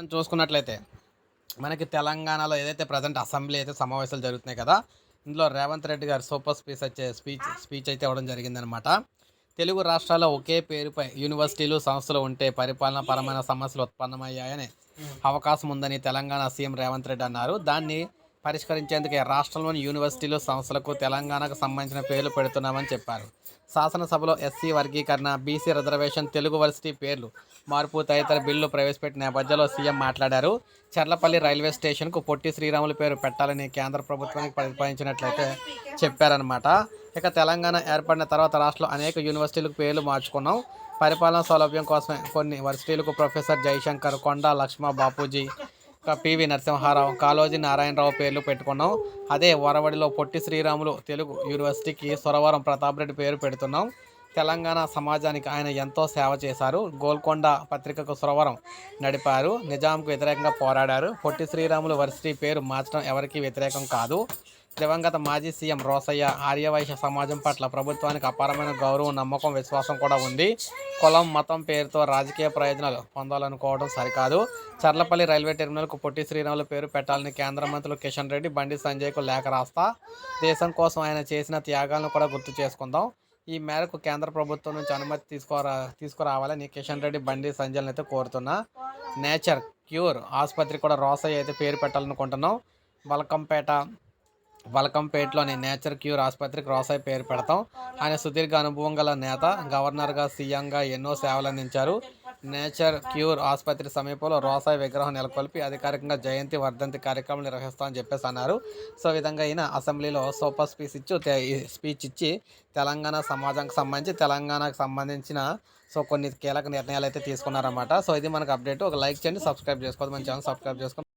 మనం చూసుకున్నట్లయితే మనకి తెలంగాణలో ఏదైతే ప్రజెంట్ అసెంబ్లీ అయితే సమావేశాలు జరుగుతున్నాయి కదా ఇందులో రేవంత్ రెడ్డి గారు సూపర్ స్పీచ్ వచ్చే స్పీచ్ స్పీచ్ అయితే ఇవ్వడం జరిగిందనమాట తెలుగు రాష్ట్రాల్లో ఒకే పేరుపై యూనివర్సిటీలు సంస్థలు ఉంటే పరిపాలన పరమైన సమస్యలు ఉత్పన్నమయ్యాయని అవకాశం ఉందని తెలంగాణ సీఎం రేవంత్ రెడ్డి అన్నారు. దాన్ని పరిష్కరించేందుకే రాష్ట్రంలోని యూనివర్సిటీలు సంస్థలకు తెలంగాణకు సంబంధించిన పేర్లు పెడుతున్నామని చెప్పారు. శాసనసభలో ఎస్సీ వర్గీకరణ బీసీ రిజర్వేషన్ తెలుగు వర్సిటీ పేర్లు మార్పు తదితర బిల్లు ప్రవేశపెట్టిన నేపథ్యంలో సీఎం మాట్లాడారు. చర్లపల్లి రైల్వే స్టేషన్కు పొట్టి శ్రీరాములు పేరు పెట్టాలని కేంద్ర ప్రభుత్వానికి ప్రతిపాదించినట్లయితే చెప్పారనమాట ఇక తెలంగాణ ఏర్పడిన తర్వాత రాష్ట్రంలో అనేక యూనివర్సిటీలకు పేర్లు మార్చుకున్నాం. పరిపాలన సౌలభ్యం కోసమే కొన్ని వర్సిటీలకు ప్రొఫెసర్ జయశంకర్ కొండ లక్ష్మ బాపూజీ పివి నరసింహారావు కాళోజీ నారాయణరావు పేర్లు పెట్టుకున్నాం. అదే వరవడిలో పొట్టి శ్రీరాములు తెలుగు యూనివర్సిటీకి సురవరం ప్రతాప్ రెడ్డి పేరు పెడుతున్నాం. తెలంగాణ సమాజానికి ఆయన ఎంతో సేవ చేశారు. గోల్కొండ పత్రికకు సురవరం నడిపారు. నిజాంకు వ్యతిరేకంగా పోరాడారు. పొట్టి శ్రీరాములు వర్సిటీ పేరు మార్చడం ఎవరికీ వ్యతిరేకం కాదు. దివంగత మాజీ సీఎం రోసయ్య ఆర్యవైశ్య సమాజం పట్ల ప్రభుత్వానికి అపారమైన గౌరవం నమ్మకం విశ్వాసం కూడా ఉంది. కులం మతం పేరుతో రాజకీయ ప్రయోజనాలు పొందాలనుకోవడం సరికాదు. చర్లపల్లి రైల్వే టెర్మినల్కు పొట్టి శ్రీరాములు పేరు పెట్టాలని కేంద్ర మంత్రులు కిషన్ రెడ్డి బండి సంజయ్కు లేఖ రాస్తా. దేశం కోసం ఆయన చేసిన త్యాగాలను కూడా గుర్తు చేసుకుందాం. ఈ మేరకు కేంద్ర ప్రభుత్వం నుంచి అనుమతి తీసుకురా తీసుకురావాలని కిషన్ రెడ్డి బండి సంజయ్ని అయితే కోరుతున్నా. నేచర్ క్యూర్ ఆసుపత్రి కూడా రోసయ్య అయితే పేరు పెట్టాలనుకుంటున్నాం. బలకంపేట బలకంపేటలోని నేచర్ క్యూర్ ఆసుపత్రికి రోసాయి పేరు పెడతాం. ఆయన సుదీర్ఘ అనుభవం గల నేత గవర్నర్గా సీఎంగా ఎన్నో సేవలు అందించారు. నేచర్ క్యూర్ ఆసుపత్రి సమీపంలో రోసాయి విగ్రహం నెలకొల్పి అధికారికంగా జయంతి వర్ధంతి కార్యక్రమం నిర్వహిస్తామని చెప్పేసి అన్నారు. సో ఈ విధంగా ఈయన అసెంబ్లీలో సూపర్ స్పీచ్ ఇచ్చి స్పీచ్ ఇచ్చి తెలంగాణ సమాజానికి సంబంధించి తెలంగాణకు సంబంధించిన సో కొన్ని కీలక నిర్ణయాలు అయితే తీసుకున్నారన్నమాట. సో ఇది మనకు అప్డేట్. ఒక లైక్ చేయండి సబ్స్క్రైబ్ చేసుకోవద్దు. మన ఛానల్ సబ్స్క్రైబ్ చేసుకోండి